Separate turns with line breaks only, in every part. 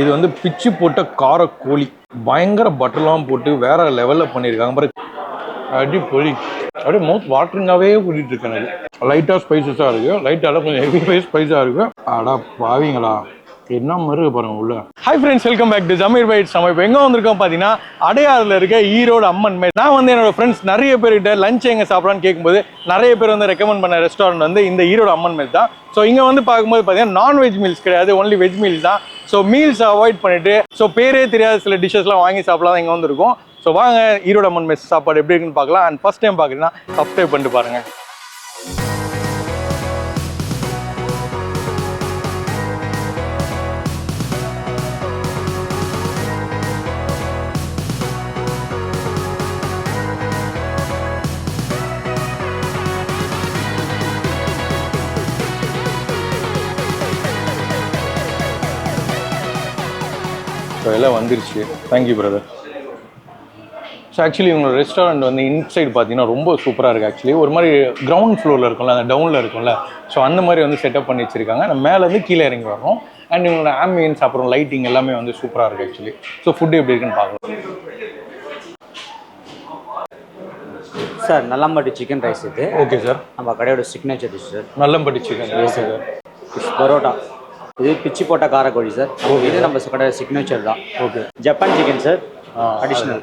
இது வந்து பிச்சு போட்ட கார கோழி பயங்கர பட்டர்லாம் போட்டு வேற லெவலில் பண்ணியிருக்காங்க பாரு. அடி பொழி அப்படியே மவுத் வாட்டரிங்காகவே கூட்டிகிட்டு இருக்கேன் எனக்கு லைட்டாக ஸ்பைசஸாக இருக்குது லைட்டாக கொஞ்சம் ஹெவி ஸ்பைஸாக இருக்குது அடா பாவிங்களா. என்ன மாதிரி பாருங்க உள்ள. Hi friends welcome back to Jameer bite நம்ம இப்போ எங்கே வந்திருக்கோம் பார்த்தீங்கன்னா அடையாறில் இருக்க ஈரோடு அம்மன் மேட் நான் வந்து என்னோட ஃப்ரெண்ட்ஸ் நிறைய பேர்கிட்ட லஞ்ச் எங்கே சாப்பிடலான்னு கேட்கும்போது நிறைய பேர் வந்து ரெக்கமெண்ட் பண்ண ரெஸ்டாரண்ட் வந்து இந்த ஈரோடு அம்மன் மேட் தான். ஸோ இங்கே வந்து பார்க்கும்போது பார்த்தீங்கன்னா நான்வெஜ் மீல்ஸ் கிடையாது. ஒன்லி வெஜ் மீல்ஸ் தான். ஸோ மீல்ஸை அவாய்ட் பண்ணிட்டு ஸோ பேரே தெரியாத சில டிஷ்ஷஸ்லாம் வாங்கி சாப்பிடலாம் இங்கே வந்திருக்கோம். ஸோ வாங்க ஈரோடு மண் மெஸ் சாப்பாடு எப்படி இருக்குன்னு பார்க்கலாம். அண்ட் ஃபஸ்ட் டைம் பார்க்குறீங்கன்னா சப்ஸ்கிரைப் பண்ணிட்டு பாருங்க. ஸோ எல்லாம் வந்துருச்சு. Thank you brother so actually உங்களோட ரெஸ்டாரண்ட் வந்து இன்சைடு பார்த்தீங்கன்னா ரொம்ப சூப்பராக இருக்குது ஆக்சுவலி ஒரு மாதிரி கிரவுண்ட் ஃப்ளோரில் இருக்கும்ல அந்த டவுனில் இருக்கும்ல. ஸோ அந்த மாதிரி வந்து செட்டப் பண்ணி வச்சிருக்காங்க. நம்ம மேலேருந்து கீழே இறங்கி வரோம் அண்ட் உங்களோட ஆம்பியன்ஸ் அப்புறம் லைட்டிங் எல்லாமே வந்து சூப்பராக இருக்குது ஆக்சுவலி ஸோ ஃபுட்டு எப்படி இருக்குன்னு பார்க்கலாம்.
சார் நல்லம்பட்டி சிக்கன் ரைஸ் இது.
ஓகே சார்
நம்ம கடையோட signature dish sir
Nallampatti chicken okay sir
parotta. இது பிச்சி போட்ட காரக்கோழி சார் இது நம்ம கடையோட சிக்னேச்சர் தான்.
Okay
Japan chicken sir additional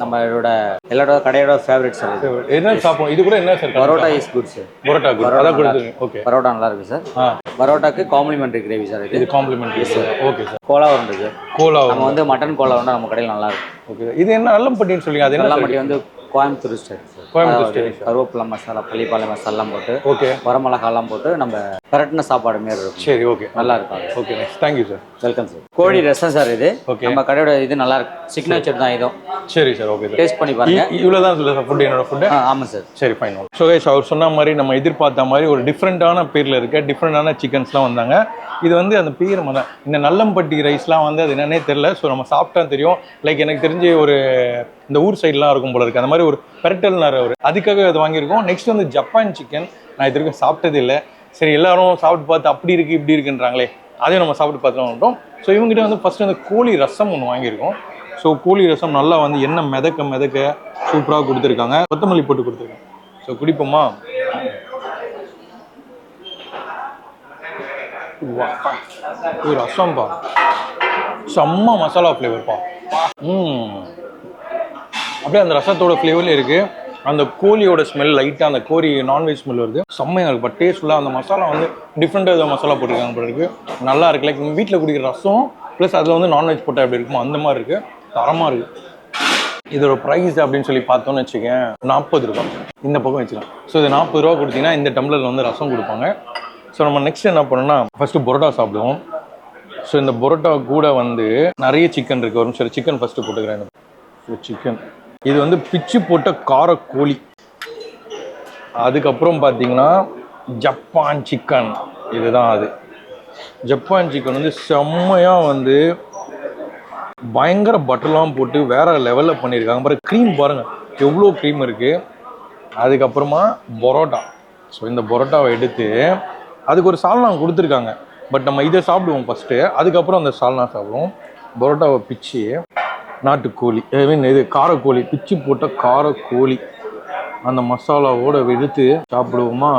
நம்மளோட எல்லாரோட கடையோட ஃபேவரட் சார் இது
என்ன சாப்பிடும் இது கூட என்ன sir
parotta is good sir
parotta good okay
parotta நல்லா இருக்கு சார் பரோட்டாக்கு காம்ப்ளிமெண்ட்ரி கிரேவி சார் இது.
இது காம்ப்ளிமெண்ட் சார் ஓகே சார்
கோலா உருண்டை சார்
கோலா
நம்ம வந்து மட்டன் கோலா உருண்டை நம்ம கடையில் நல்லா இருக்கும்
ஓகே இது என்ன நல்லம்பட்டின்னு சொல்லுங்க. அது என்ன
நல்லம்பட்டி வந்து கோயம்புத்தூர் சார்
கோயம்புத்தூர்
கருவேப்பிலை மசாலா பள்ளிப்பாளையம் மசாலாம் போட்டு
ஓகே.
வரமிளகாலாம் போட்டு நம்ம கரெக்டான சாப்பாடு மாரி இருக்கும்.
சரி ஓகே.
நல்லா இருக்கும்.
Okay next thank you sir
welcome sir கோழி ரசம் சார் இது.
Okay.
நம்ம கடையோட இது நல்லா இருக்கு சிக்னேச்சர் தான் இதுவும்.
சரி சார் ஓகே சார்
டேஸ்ட் பண்ணி பாருங்க.
இவ்வளோ தான் சொல்ல சார் ஃபுட் என்னோட ஃபுட்டு
ஆ ஆமாம் சார்
சரி ஃபைன் ஸோ கைஸ் அவர் சொன்ன மாதிரி நம்ம எதிர்பார்த்த மாதிரி ஒரு டிஃப்ரெண்ட்டான பேரில் இருக்க டிஃப்ரெண்டான சிக்கன்ஸ்லாம் வந்தாங்க. இது வந்து அந்த பேர் தான். இந்த நல்லம்பட்டி ரைஸ்லாம் வந்து அது என்னன்னே தெரில ஸோ நம்ம சாப்பிட்டா தெரியும். லைக் எனக்கு தெரிஞ்சு ஒரு இந்த ஊர் சைட்லாம் இருக்கும் போல இருக்கு. அந்த மாதிரி ஒரு பெரட்டல்னார் ஒரு அதுக்காக அது வாங்கியிருக்கோம். நெக்ஸ்ட் வந்து ஜப்பான் சிக்கன் நான் இது வரைக்கும் சாப்பிட்டது இல்லை. சரி எல்லாரும் சாப்பிட்டு பார்த்து அப்படி இருக்கு இப்படி இருக்குன்றாங்களே அதையும் நம்ம சாப்பிட்டு பார்த்துலாம் வந்துட்டோம். ஸோ இவங்ககிட்ட வந்து ஃபர்ஸ்ட் வந்து கோழி ரசம் ஒன்று வாங்கியிருக்கோம். ஸோ கோழி ரசம் நல்லா வந்து என்ன மிதக்க மிதக்க சூப்பராக கொடுத்துருக்காங்க. கொத்தமல்லி போட்டு கொடுத்துருக்காங்க ஸோ குடிப்போமா? ஒரு ரசம்பா செம்ம மசாலா ஃப்ளேவர்ப்பா ம். அப்படியே அந்த ரசத்தோட ஃப்ளேவர்லேயே இருக்கு. அந்த கோழியோட ஸ்மெல் லைட்டாக அந்த கோழி நான்வெஜ் ஸ்மெல் வருது. செம்மையாக இருக்கும் பட் டேஸ்ட்ஃபுல்லாக அந்த மசாலா வந்து டிஃப்ரெண்ட்டாக ஏதோ மசாலா போட்டிருக்காங்க பிறகு நல்லா இருக்கு. லைக் வீட்டில் குடிக்கிற ரசம் ப்ளஸ் அதில் வந்து நான்வெஜ் போட்டால் எப்படி இருக்குமோ அந்த மாதிரி இருக்குது தரமாக இருக்குது இதோட ப்ரைஸ் அப்படின்னு சொல்லி பார்த்தோம்னு வச்சுக்கேன் நாற்பது ரூபா. இந்த பக்கம் வச்சுக்கலாம். ஸோ இது நாற்பது ரூபா கொடுத்தீங்கன்னா இந்த டம்ளரில் வந்து ரசம் கொடுப்பாங்க. ஸோ நம்ம நெக்ஸ்ட் என்ன பண்ணோம்னா ஃபஸ்ட்டு பரோட்டா சாப்பிடுவோம். ஸோ இந்த பரோட்டா கூட வந்து நிறைய சிக்கன் இருக்குது ஒரு நிமிஷம் சிக்கன் ஃபஸ்ட்டு போட்டுக்கிறேன். சிக்கன் இது வந்து பிச்சு போட்ட கார கோழி அதுக்கப்புறம் பார்த்தீங்கன்னா ஜப்பான் சிக்கன். இதுதான் அது. ஜப்பான் சிக்கன் வந்து செம்மையாக வந்து பயங்கர பட்டர்லாம் போட்டு வேற லெவலில் பண்ணியிருக்காங்க. அப்புறம் க்ரீம் பாருங்கள் எவ்வளோ க்ரீம் இருக்குது அதுக்கப்புறமா பரோட்டா. ஸோ இந்த பரோட்டாவை எடுத்து அதுக்கு ஒரு சால்னா கொடுத்துருக்காங்க. பட் நம்ம இதை சாப்பிடுவோம் ஃபஸ்ட்டு அதுக்கப்புறம் அந்த சால்னா சாப்பிடுவோம். பரோட்டாவை பிச்சு நாட்டுக்கோழி ஐ மீன் இது காரக்கோழி பிச்சு போட்ட காரக்கோழி. அந்த மசாலாவோட எடுத்து சாப்பிடுவோமா?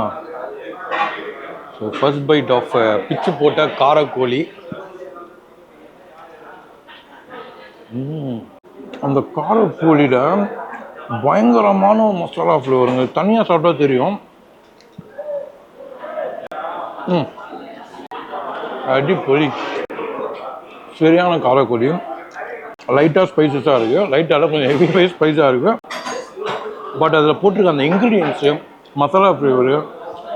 ஸோ ஃபர்ஸ்ட் பைட் ஆஃப் பிச்சு போட்ட காரக்கோழி. அந்த காரக்கோழியில் பயங்கரமான மசாலா ஃப்ளேவருங்க தனியாக சாப்பிட்டா தெரியும். ம். சரியான காரக்கோழியும் லைட்டாக ஸ்பைசஸாக இருக்குது லைட்டாக கொஞ்சம் ஹெவி ஸ்பைஸாக இருக்குது பட் அதில் போட்டிருக்க அந்த இன்க்ரீடியன்ஸு மசாலா ஃப்ளேவரு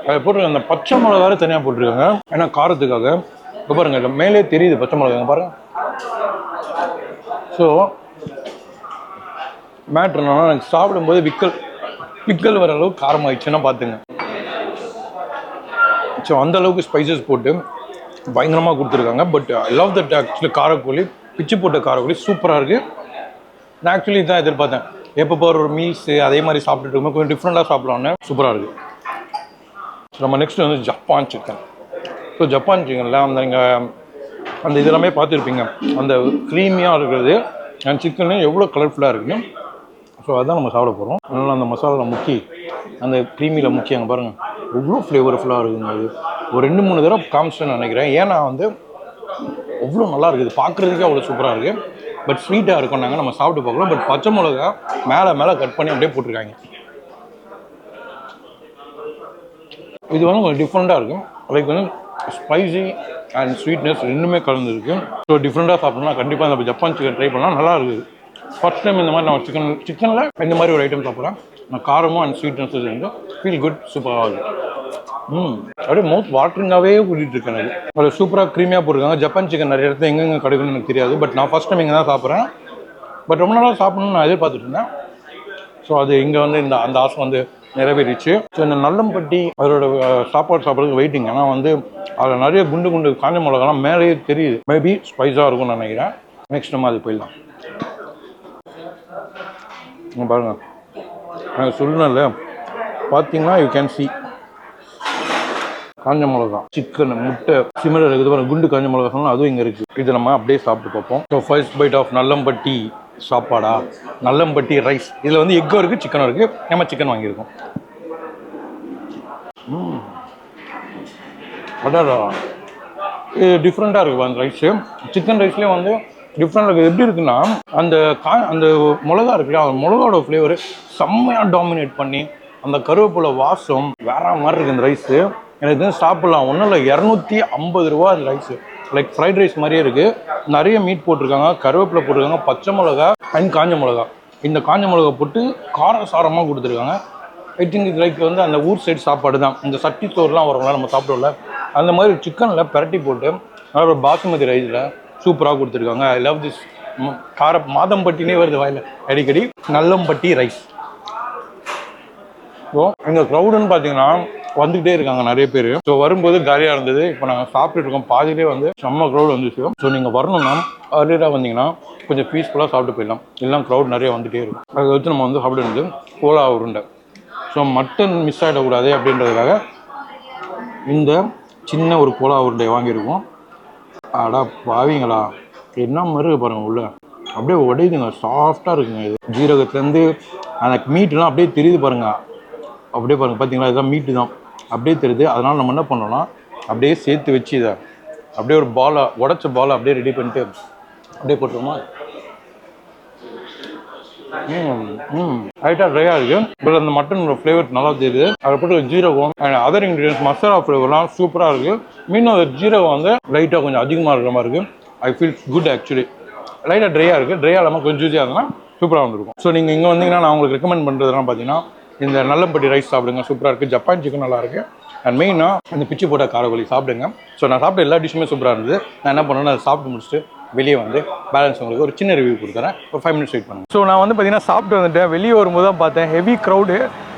அதில் போட்டிருக்க அந்த பச்சை மிளகாவே தனியாக போட்டிருக்காங்க. ஏன்னா காரத்துக்காக. இப்போ பாருங்கள் மேலே தெரியுது பச்சை மிளகாங்க பாருங்கள் ஸோ மேட்ரு என்னன்னா எனக்கு சாப்பிடும்போது விக்கல் விக்கல் வர அளவுக்கு காரமாயிடுச்சுன்னா பார்த்துங்க ஸோ அந்த அளவுக்கு ஸ்பைசஸ் போட்டு பயங்கரமாக கொடுத்துருக்காங்க. But I love that actually காரக்கோழி பிச்சு போட்ட காரக்குடி சூப்பராக இருக்குது நான் ஆக்சுவலி இதான் எதிர்பார்த்தேன். எப்போ போகிற ஒரு மீல்ஸு அதே மாதிரி சாப்பிட்டுட்டு இருக்கும்போது கொஞ்சம் டிஃப்ரெண்ட்டாக சாப்பிட்லான்னு சூப்பராக இருக்குது நம்ம நெக்ஸ்ட் வந்து ஜப்பான் சிக்கன் ஸோ ஜப்பான் சிக்கனில் அந்த நீங்கள் அந்த இதெல்லாமே பார்த்துருப்பீங்க. அந்த க்ரீமியாக இருக்கிறது. அண்ட் சிக்கனு எவ்வளோ கலர்ஃபுல்லாக இருக்குன்னு ஸோ அதான் நம்ம சாப்பிட போகிறோம் அதனால் அந்த மசாலாவில் முக்கி அந்த க்ரீமியில் முக்கி அங்கே பாருங்கள் எவ்வளோ ஃப்ளேவர்ஃபுல்லாக இருக்குங்க அது. ஒரு ரெண்டு மூணு தடவை காமிச்சுன்னு நினைக்கிறேன். ஏன்னா வந்து அவ்வளோ நல்லா இருக்குது பார்க்குறதுக்கே அவ்வளோ சூப்பராக இருக்குது பட் ஸ்வீட்டாக இருக்கும் நாங்கள் நம்ம சாப்பிட்டு பார்க்கலாம். பட் பச்சை மிளகா மேலே மேலே கட் பண்ணி அப்படியே போட்டிருக்காங்க. இது வந்து கொஞ்சம் டிஃப்ரெண்ட்டாக இருக்கும். லைக் வந்து ஸ்பைசி அண்ட் ஸ்வீட்னஸ் ரெண்டுமே கலந்துருக்கு ஸோ டிஃப்ரெண்ட்டாக சாப்பிட்ணும்னா கண்டிப்பாக நம்ம ஜப்பான் சிக்கன் ட்ரை பண்ணால் நல்லா இருக்குது ஃபர்ஸ்ட் டைம் இந்த மாதிரி நான் சிக்கன் சிக்கனில் இந்த மாதிரி ஒரு ஐட்டம் சாப்பிட்றேன் நான் காரமும் அண்ட் ஸ்வீட்னஸ் இருந்தோம் ஃபீல் குட் சூப்பராக இருக்குது ம். அப்படியே மவுத் வாட்டரிங்காகவே கூட்டிகிட்டு இருக்கேன் எனக்கு அது சூப்பராக க்ரீமியாக போட்டிருக்காங்க. ஜப்பான் சிக்கன் நிறைய இடத்துல எங்கெங்கே கிடைக்கும்னு எனக்கு தெரியாது. பட் நான் ஃபஸ்ட் டைம் இங்கே தான் சாப்பிட்றேன். பட் ரொம்ப நாளாக சாப்பிடணும்னு நான் எதிர்பார்த்துட்டு இருந்தேன். ஸோ அது இங்கே வந்து இந்த அந்த ஆசை வந்து நிறைவேறிச்சு. ஸோ இந்த நல்லம்பட்டி அதோட சாப்பாடு சாப்பிட்றதுக்கு வெயிட்டிங் ஏன்னா வந்து அதில் நிறைய குண்டு குண்டு காஞ்ச மிளகாலாம் மேலேயே தெரியுது. மேபி ஸ்பைஸாக இருக்கும்னு நினைக்கிறேன். நெக்ஸ்ட் நம்ம அது போயிடலாம். பாருங்கள் பாருங்க. நான் சொல்லணும்ல பார்த்தீங்கன்னா யூ கேன் சி காஞ்ச மிளகா சிக்கன் முட்டை சிமிலர் இருக்குது. பாருங்க குண்டு காஞ்ச மிளகா சொன்னால் அதுவும் இங்கே இருக்குது இது நம்ம அப்படியே சாப்பிட்டு பார்ப்போம். So first bite of Nallampatti சாப்பாடா? நல்லம்பட்டி ரைஸ் இதில் வந்து எக்கும் இருக்குது சிக்கனும் இருக்குது நம்ம சிக்கன் வாங்கியிருக்கோம். அடாடா. இது டிஃப்ரெண்ட்டாக இருக்குது அந்த ரைஸு சிக்கன் ரைஸ்லேயே வந்து டிஃப்ரெண்ட் இருக்குது எப்படி இருக்குன்னா அந்த கா அந்த மிளகா இருக்குல்ல அந்த மிளகாவோட ஃப்ளேவர் செம்மையாக டாமினேட் பண்ணி அந்த கருவேப்பிலை வாசம் வேற மாதிரி இருக்குது இந்த ரைஸு எனக்கு சாப்பிட்லாம் ஒன்றும் இல்லை. இரநூத்தி ஐம்பது ரூபா அது ரைஸு லைக் ஃப்ரைட் ரைஸ் மாதிரியே இருக்குது நிறைய மீட் போட்டிருக்காங்க. கருவேப்பிலை போட்டிருக்காங்க. பச்சை மிளகா அண்ட் காஞ்ச மிளகா. இந்த காஞ்ச மிளகா போட்டு கார சாரமாக கொடுத்துருக்காங்க. ஐ திங்க் இது லைக் வந்து அந்த ஊர் சைடு சாப்பாடு தான். இந்த சட்டி சோறுலாம் வரும்ல நம்ம சாப்பிடுவோம்ல அந்த மாதிரி சிக்கனில் பிரட்டி போட்டு நல்ல ஒரு பாசுமதி ரைஸில் சூப்பராக கொடுத்துருக்காங்க. ஐ லவ் திஸ் கார மாதம்பட்டினே வருது வாயில். அடிக்கடி நல்லம்பட்டி ரைஸ் ஸோ எங்கள் க்ரௌடுன்னு பார்த்தீங்கன்னா வந்துகிட்டே இருக்காங்க நிறைய பேர். ஸோ வரும்போது காலியாக இருந்தது. இப்போ நாங்கள் சாப்பிட்டுட்டு இருக்கோம். பாதிலே வந்து செம்ம க்ரௌட் வந்துச்சு. ஸோ நீங்கள் வரணும்னா அர்லியராக வந்தீங்கன்னா கொஞ்சம் பீஸ்ஃபுல்லாக சாப்பிட்டு போயிடலாம். எல்லாம் க்ரௌட் நிறைய வந்துகிட்டே இருக்கும். அதை வச்சு நம்ம வந்து சாப்பிடுறது கோலா உருண்டை. ஸோ மட்டன் மிஸ் ஆகிடக்கூடாது அப்படின்றதுக்காக இந்த சின்ன ஒரு கோலா உருண்டை வாங்கியிருக்கோம். அடா பாவிங்களா? என்ன மாதிரி பாருங்கள் பாருங்க உள்ள. அப்படியே உடையுதுங்க. சாஃப்டாக இருக்குங்க இது. ஜீரகத்துலேருந்து அந்த மீட்லாம் அப்படியே தெரியுது பாருங்க. அப்படியே பாருங்க. பார்த்தீங்களா? இதுதான் மீட்டு தான். அப்படியே தெரியுது. அதனால் நம்ம என்ன பண்ணோம்னா அப்படியே சேர்த்து வச்சு இதை அப்படியே ஒரு பாலை உடச்ச பாலை அப்படியே ரெடி பண்ணிட்டு அப்படியே போட்டுருமா ம் லைட்டாக ட்ரையாக இருக்குது பட் அந்த மட்டனோட ஃப்ளேவர் நல்லா தெரியுது. அதை போட்டு ஜீரகம் அண்ட் அதர் இன்க்ரீடியன்ஸ் மசாலா ஃப்ளேவர்லாம் சூப்பராக இருக்குது மீன் அந்த ஜீரகம் வந்து லைட்டாக கொஞ்சம் அதிகமாக இருக்கிற மாதிரி இருக்குது ஐ ஃபீல் குட் ஆக்சுவலி லைட்டாக ட்ரையாக இருக்குது ட்ரையாக இல்லாமல் கொஞ்சம் ஜூஸியாக இருந்ததுன்னா சூப்பராக வந்திருக்கும். ஸோ நீங்கள் இங்கே வந்தீங்கன்னா நான் உங்களுக்கு ரெக்கமெண்ட் பண்ணுறதுலாம் பார்த்தீங்கன்னா இந்த நல்லம்பட்டி ரைஸ் சாப்பிடுங்க. சூப்பராக இருக்குது ஜப்பான் சிக்கன் நல்லா இருக்குது அண்ட் மெயினாக இந்த பிச்சு போட்ட காரக்கோழி சாப்பிடுங்க. ஸோ நான் சாப்பிட்ட எல்லா டிஷ்ஷுமே சூப்பராக இருந்தது. நான் என்ன பண்ணேன்னா அதை சாப்பிட்டு முடிச்சுட்டு வெளியே வந்து பேலன்ஸ் உங்களுக்கு ஒரு சின்ன ரிவ்யூ கொடுக்குறேன். ஒரு ஃபைவ் மினிட்ஸ் வெயிட் பண்ணுங்கள் ஸோ நான் வந்து பார்த்தீங்கன்னா சாப்பிட்டு வந்துட்டேன். வெளியே வரும்போது தான் பார்த்தேன். ஹெவி க்ரௌடு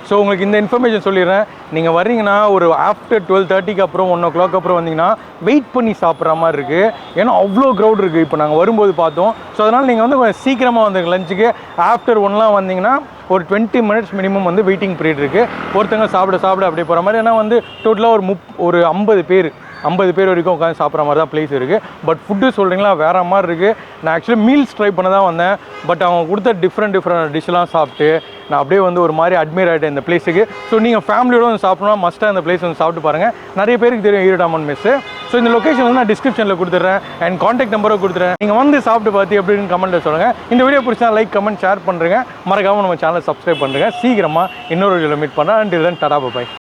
ஸோ உங்களுக்கு இந்த இன்ஃபர்மேஷன் சொல்லிடுறேன். நீங்கள் வர்றீங்கன்னா ஒரு ஆஃப்டர் டுவெல் தேர்ட்டிக்கு அப்புறம் ஒன் ஓ கிளாக் அப்புறம் வந்தீங்கன்னா வெயிட் பண்ணி சாப்பிட்ற மாதிரி இருக்குது ஏன்னா அவ்வளோ க்ரௌட் இருக்குது இப்போ நாங்கள் வரும்போது பார்த்தோம். ஸோ அதனால் நீங்கள் வந்து கொஞ்சம் சீக்கிரமாக வந்துருங்க லஞ்சுக்கு ஆஃப்டர் ஒன்லாம் வந்தீங்கன்னா ஒரு டுவெண்ட்டி மினிட்ஸ் மினிமம் வந்து வெயிட்டிங் பீரியட் இருக்குது ஒருத்தங்க சாப்பிட சாப்பிட அப்படியே போகிற மாதிரி. ஏன்னா வந்து டோட்டலாக ஒரு முப் ஒரு ஐம்பது பேர். ஐம்பது பேர் வரைக்கும் உட்காந்து சாப்பிட்ற மாதிரி தான் பிளேஸ் இருக்குது பட் ஃபுட்டு சொல்கிறீங்களா வேறு மாதிரி இருக்குது நான் ஆக்சுவலி மீல்ஸ் ட்ரை பண்ண தான் வந்தேன். பட் அவங்க கொடுத்த டிஃப்ரெண்ட் டிஃப்ரெண்ட் டிஷ்லாம் சாப்பிட்டு நான் அப்படியே வந்து ஒரு மாதிரி அட்மிர் ஆகிட்டேன் இந்த பிளேஸுக்கு ஸோ நீங்கள் ஃபேமிலியோட வந்து சாப்பிடணும் மஸ்ட்டாக இந்த பிளேஸ் வந்து சாப்பிட்டு பாருங்கள் நிறைய பேருக்கு தெரியும் ஈரோடாமன் மெஸ்ஸு ஸோ இந்த லொக்கேஷன் வந்து நான் டிஸ்கிரிப்ஷனில் கொடுத்துட்றேன். அண்ட் காண்டாக்ட் நம்பரும் கொடுத்துறேன் நீங்கள் வந்து சாப்பிட்டு பார்த்து எப்படின்னு கமெண்ட்டில் சொல்லுங்கள் இந்த வீடியோ பிடிச்சா லைக் கமெண்ட் ஷேர் பண்ணுறேங்க மறக்காமல் நம்ம சேனலை சப்ஸ்கிரைப் பண்ணுறேங்க சீக்கிரமாக இன்னொரு வீடியோவில் மீட் பண்ணுறேன் அண்ட் தென் டடா பாய்